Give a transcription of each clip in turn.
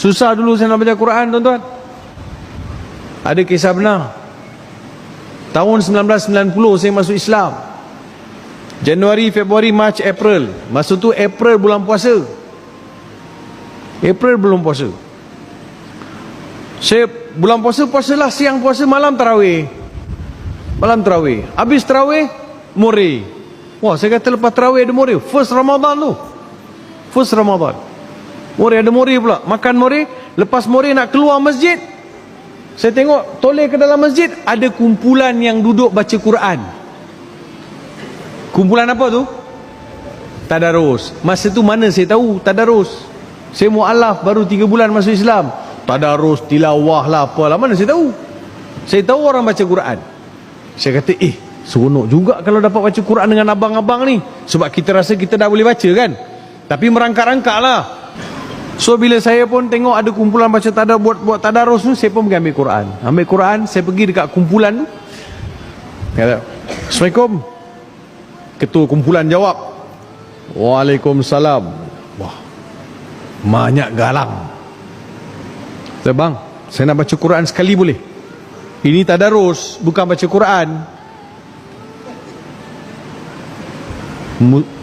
Susah dulu saya nak baca Quran tuan-tuan. Ada kisah benar. Tahun 1990 saya masuk Islam. Januari, Februari, Mac, April. Masa tu April bulan puasa. April belum puasa. Saya bulan puasa puasalah siang puasa malam tarawih. Malam tarawih. Habis tarawih more. Wah, saya kata lepas tarawih ada more. First Ramadan tu. First Ramadan. More ada more pula. Makan more, lepas more nak keluar masjid. Saya tengok toleh ke dalam masjid ada kumpulan yang duduk baca Quran. Kumpulan apa tu? Tadarus. Masa tu mana saya tahu tadarus. Saya mualaf baru 3 bulan masuk Islam. Tadarus, tilawah lah apalah mana saya tahu. Saya tahu orang baca Quran. Saya kata, "Eh, seronok juga kalau dapat baca Quran dengan abang-abang ni." Sebab kita rasa kita dah boleh baca kan. Tapi merangkak-rangkak lah. So bila saya pun tengok ada kumpulan baca tada buat buat tadarus tu, saya pun pergi ambil Quran. Ambil Quran, saya pergi dekat kumpulan tu. Kata, "Assalamualaikum." Ketua kumpulan jawab, "Waalaikumsalam." Wah. Banyak galang. Kata, "Bang, saya nak baca Quran sekali boleh?" Ini tadarus, bukan baca Quran.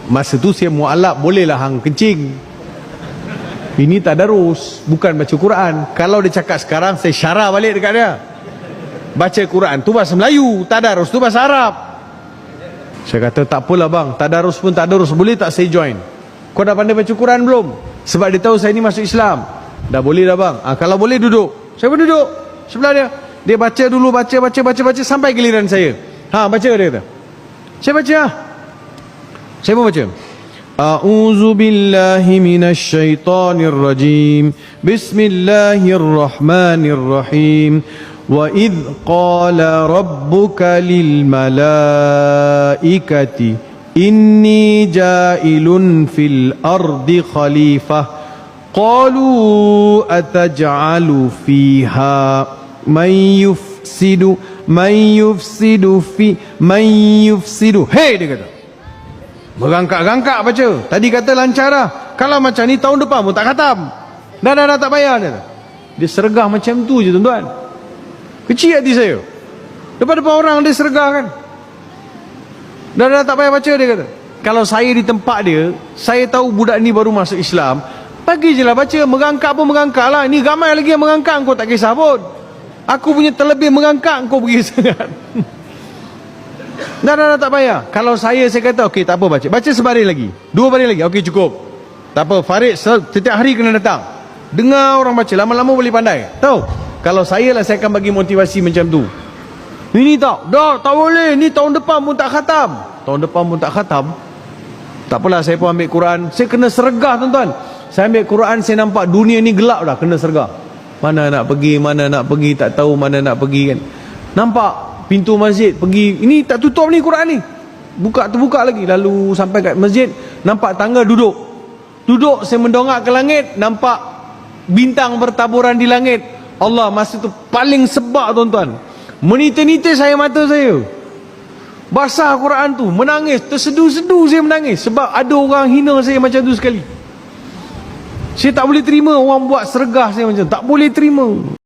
Masa tu saya mualaf bolehlah hang kencing. Ini tadarus, bukan baca Quran. Kalau dia cakap sekarang saya syarah balik dekat dia. Baca Quran tu bahasa Melayu, tadarus tu bahasa Arab. Saya kata tak apalah bang, tadarus pun tadarus boleh tak saya join? Kau dah pandai baca Quran belum? Sebab dia tahu saya ni masuk Islam. Dah boleh dah bang. Ah, kalau boleh duduk. Saya pun duduk sebelah dia. Dia baca dulu baca baca baca baca sampai giliran saya. Ha baca dia kata. Saya baca. Saya pun baca. A'udzu billahi minasy syaithanir rajim. Bismillahirrahmanirrahim. Wa idh qala rabbuka lil malaikati inni ja'ilun fil ardi khalifah. قالوا أتجعل فيها من يفسد من يفسد في من يفسد Hei dia kata Merangkak-rangkak baca. Tadi kata lancar lah. Kalau macam ni tahun depan pun tak khatam. Dah dah dah tak payah dia, dia sergah macam tu je tuan-tuan. Kecil hati saya. Depan-depan orang dia sergah kan. Dah dah tak payah baca dia kata. Kalau saya di tempat dia Saya tahu budak ni baru masuk Islam Bagi je lah baca. Merangkak pun merangkak lah. Ni ramai lagi yang merangkak Kau tak kisah pun. Aku punya terlebih merangkak Kau pergi sangat Dah, dah, dah, tak payah. Kalau saya, saya kata, okey, tak apa baca. Baca sebaris lagi. Dua baris lagi. Okey, cukup. Tak apa, Farid se- setiap hari kena datang. Dengar orang baca. Lama-lama boleh pandai. Tahu? Kalau saya lah, saya akan bagi motivasi macam tu. Ini tak. Dah, tak boleh. Ni tahun depan pun tak khatam. Tahun depan pun tak khatam. Tak apalah, saya pun ambil Quran. Saya kena sergah, tuan-tuan. Saya ambil Quran, saya nampak dunia ni gelap dah. Kena sergah. Mana nak pergi, mana nak pergi. Tak tahu mana nak pergi kan. Nampak pintu masjid pergi ini tak tutup ni Quran ni. Buka terbuka lagi. Lalu sampai kat masjid nampak tangga duduk. Duduk saya mendongak ke langit nampak bintang bertaburan di langit. Allah masa tu paling sebab tuan-tuan. Menite-nite saya mata saya. Basah Quran tu menangis. Tersedu-sedu saya menangis sebab ada orang hina saya macam tu sekali. Saya tak boleh terima orang buat sergah saya macam tak boleh terima